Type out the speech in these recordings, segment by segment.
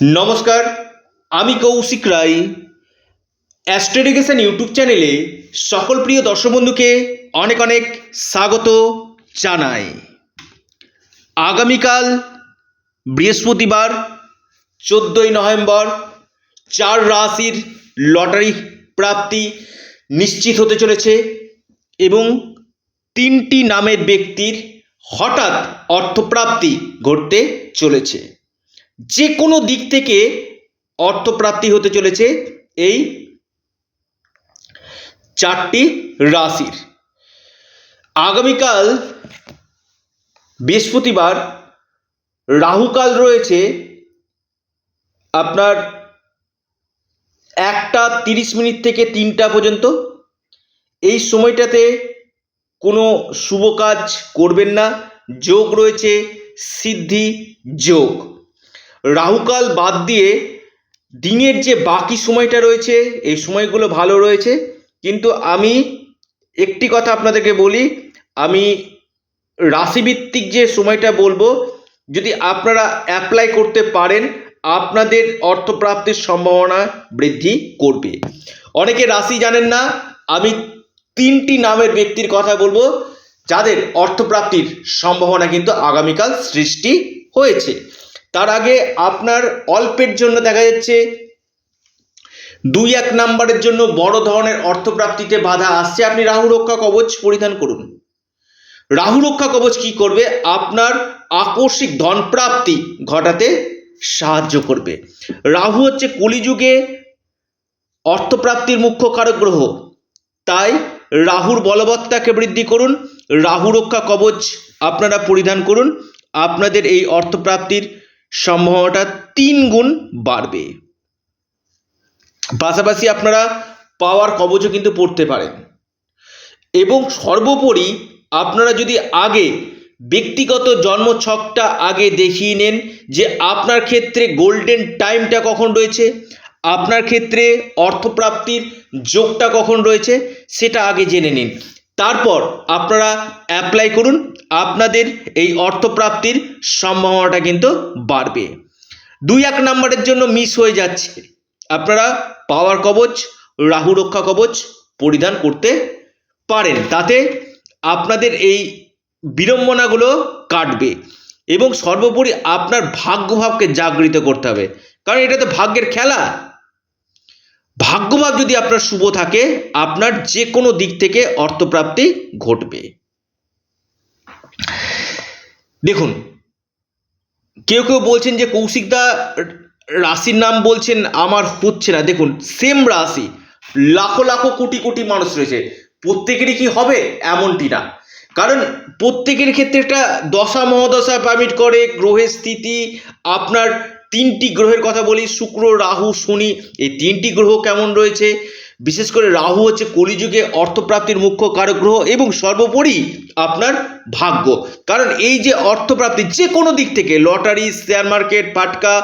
নমস্কার, আমি কৌশিক রায়। অ্যাস্ট্রোডিকেশন ইউটিউব চ্যানেলে সকল প্রিয় দর্শক বন্ধুকে অনেক অনেক স্বাগত জানাই। আগামীকাল বৃহস্পতিবার, চোদ্দোই নভেম্বর, চার রাশির লটারি প্রাপ্তি নিশ্চিত হতে চলেছে এবং তিনটি নামের ব্যক্তির হঠাৎ অর্থপ্রাপ্তি ঘটতে চলেছে। যে কোনো দিক থেকে অর্থপ্রাপ্তি হতে চলেছে এই চারটি রাশির। আগামীকাল বৃহস্পতিবার রাহুকাল রয়েছে। আপনার একটা তিরিশ মিনিট থেকে তিনটা পর্যন্ত। এই সময়টাতে কোনো শুভ কাজ করবেন না। যোগ রয়েছে সিদ্ধি যোগ। রাহুকাল বাদ দিয়ে দিনের যে বাকি সময়টা রয়েছে, এই সময়গুলো ভালো রয়েছে। কিন্তু আমি একটি কথা আপনাদেরকে বলি, আমি রাশিভিত্তিক যে সময়টা বলব, যদি আপনারা অ্যাপ্লাই করতে পারেন, আপনাদের অর্থপ্রাপ্তির সম্ভাবনা বৃদ্ধি করবে। অনেকে রাশি জানেন না, আমি তিনটি নামের ব্যক্তির কথা বলব, যাদের অর্থপ্রাপ্তির সম্ভাবনা কিন্তু আগামীকাল সৃষ্টি হয়েছে। তার আগে আপনার অল্পের জন্য দেখা যাচ্ছে দুই এক নাম্বারের জন্য বড় ধরনের অর্থপ্রাপ্তিতে বাধা আসছে। আপনি রাহু রক্ষা কবচ পরিধান করুন। রাহু রক্ষা কবচ কি করবে? আপনার আকস্মিক ধনপ্রাপ্তি ঘটাতে সাহায্য করবে। রাহু হচ্ছে কলিযুগে অর্থপ্রাপ্তির মুখ্য কারক গ্রহ তাই রাহুর বলবত্তাকে বৃদ্ধি করুন। রাহু রক্ষা কবচ আপনারা পরিধান করুন। আপনাদের এই অর্থপ্রাপ্তির সম্ভাবনাটা তিন গুণ বাড়বে। পাশাপাশি আপনারা পাওয়ার কবচও কিন্তু পড়তে পারেন। এবং সর্বোপরি আপনারা যদি আগে ব্যক্তিগত জন্মছকটা আগে দেখিয়ে নেন যে আপনার ক্ষেত্রে গোল্ডেন টাইমটা কখন রয়েছে, আপনার ক্ষেত্রে অর্থপ্রাপ্তির যোগটা কখন রয়েছে, সেটা আগে জেনে নিন। তারপর আপনারা অ্যাপ্লাই করুন, আপনাদের এই অর্থপ্রাপ্তির সম্ভাবনাটা কিন্তু বাড়বে। দুই এক নম্বরের জন্য মিস হয়ে যাচ্ছে। আপনারা পাওয়ার কবচ, রাহু রক্ষা কবচ পরিধান করতে পারেন, তাতে আপনাদের এই বিড়ম্বনাগুলো কাটবে এবং সর্বোপরি আপনার ভাগ্যভাবকে জাগৃত করতে হবে। কারণ এটা তো ভাগ্যের খেলা। ভাগ্যভাব যদি আপনার শুভ থাকে, আপনার যে কোনো দিক থেকে অর্থপ্রাপ্তি ঘটবে। দেখুন, কেউ কেউ বলছেন যে কৌশিকদা রাশির নাম বলছেন, আমার হচ্ছে না। দেখুন সেম রাশি, লাখো লাখো কোটি কোটি মানুষ রয়েছে। প্রত্যেকেরই কি হবে? এমনটি না। কারণ প্রত্যেকের ক্ষেত্রে একটা দশা মহাদশা পারমিট করে, গ্রহের স্থিতি, আপনার তিনটি গ্রহের কথা বলি, শুক্র, রাহু, শনি, এই তিনটি গ্রহ কেমন রয়েছে? বিশেষ করে রাহু হচ্ছে কলিযুগে অর্থপ্রাপ্তির মুখ্য কারক গ্রহ এবং সর্বোপরি আপনার ভাগ্য। কারণ এই যে অর্থপ্রাপ্তি যে কোনো দিক থেকে, লটারি শেয়ার মার্কেট পাটকা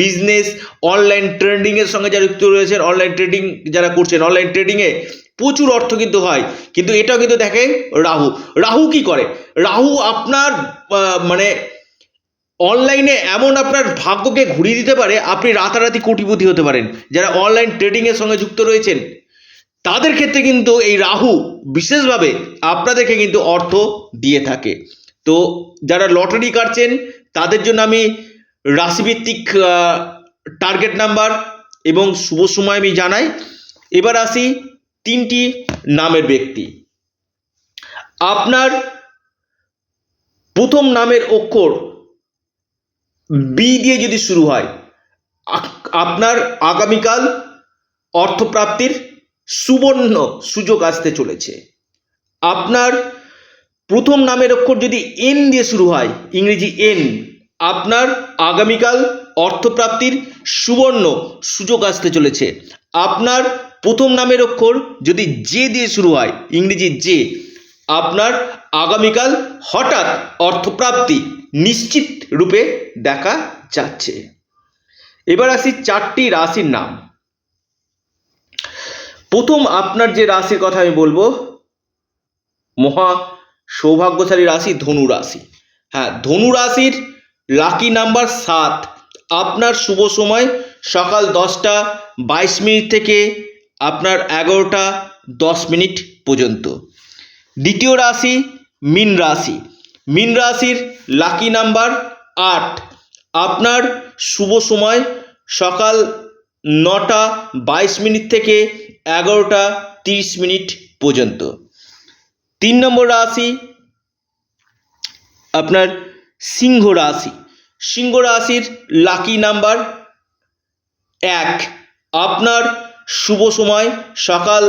বিজনেস অনলাইন ট্রেডিংয়ের সঙ্গে যারা যুক্ত রয়েছেন অনলাইন ট্রেডিং যারা করছেন অনলাইন ট্রেডিংয়ে প্রচুর অর্থ কিন্তু হয়, কিন্তু এটাও কিন্তু দেখে রাহু। রাহু কি করে? রাহু আপনার মানে অনলাইনে এমন আপনার ভাগ্যকে ঘুরিয়ে দিতে পারে, আপনি রাতারাতি কোটিপতি হতে পারেন। যারা অনলাইন ট্রেডিংয়ের সঙ্গে যুক্ত রয়েছেন, তাদের ক্ষেত্রে কিন্তু এই রাহু বিশেষভাবে আপনাদেরকে কিন্তু অর্থ দিয়ে থাকে। তো যারা লটারি কাটছেন, তাদের জন্য আমি রাশিভিত্তিক টার্গেট নাম্বার এবং শুভ সময় আমি জানাই। এবার আসি তিনটি নামের ব্যক্তি। আপনার প্রথম নামের অক্ষর বি দিয়ে যদি শুরু হয় আপনার আগামীকাল অর্থপ্রাপ্তির সুবর্ণ সুযোগ আসতে চলেছে। আপনার প্রথম নামের অক্ষর যদি এন দিয়ে শুরু হয়, ইংরেজি এন আপনার আগামীকাল অর্থপ্রাপ্তির সুবর্ণ সুযোগ আসতে চলেছে। আপনার প্রথম নামের অক্ষর যদি জে দিয়ে শুরু হয়, ইংরেজি জে আপনার আগামীকাল হঠাৎ অর্থপ্রাপ্তি নিশ্চিত রূপে দেখা যাচ্ছে। এবার আসি চারটি রাশির নাম। প্রথম আপনার যে রাশির কথা আমি বলব, মহা সৌভাগ্যশালী রাশি ধনু রাশি। হ্যাঁ ধনু রাশির লাকি নাম্বার সাত। আপনার শুভ সময় সকাল দশটা বাইশ মিনিট থেকে আপনার এগারোটা দশ মিনিট পর্যন্ত। দ্বিতীয় রাশি মীন রাশি। মীন রাশির লাকি নাম্বার আট। আপনার শুভ সময় সকাল নটা বাইশ মিনিট থেকে এগারোটা তিরিশ মিনিট পর্যন্ত। তিন নম্বর রাশি আপনার সিংহ রাশি। সিংহ রাশির লাকি নাম্বার এক। আপনার শুভ সময় সকাল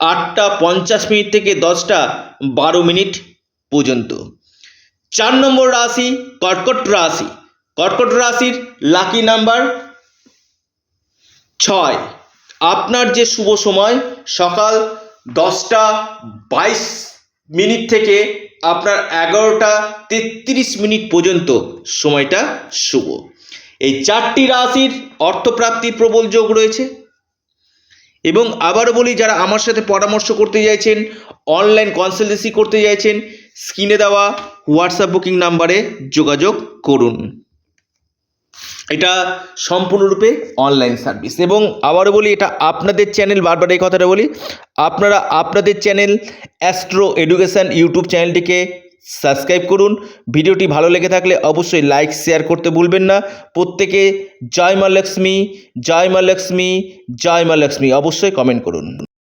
আটটা পঞ্চাশ মিনিট থেকে দশটা বারো মিনিট পর্যন্ত। চার নম্বর রাশি কর্কট রাশি। কর্কট রাশির লাকি নাম্বার ছয়। আপনার যে শুভ সময় সকাল দশটা বাইশ মিনিট থেকে আপনার এগারোটা তেত্রিশ মিনিট পর্যন্ত সময়টা শুভ। এই চারটি রাশির অর্থপ্রাপ্তির প্রবল যোগ রয়েছে। এবং আবারও বলি, যারা আমার সাথে পরামর্শ করতে চাইছেন অনলাইন কনসালটেন্সি করতে চাইছেন স্ক্রিনে দেওয়া হোয়াটসঅ্যাপ বুকিং নাম্বারে যোগাযোগ করুন। এটা সম্পূর্ণরূপে অনলাইন সার্ভিস। এবং আবারও বলি, এটা আপনাদের চ্যানেল, বারবার এই কথাটা বলি, আপনারা আপনাদের চ্যানেল অ্যাস্ট্রো এডুকেশান ইউটিউব চ্যানেলটিকে সাবস্ক্রাইব করুন। ভিডিওটি ভালো লেগে থাকলে অবশ্যই লাইক, শেয়ার করতে ভুলবেন না। প্রত্যেকে জয় মা লক্ষ্মী, জয় মা লক্ষ্মী, জয় মা লক্ষ্মী। অবশ্যই কমেন্ট করুন।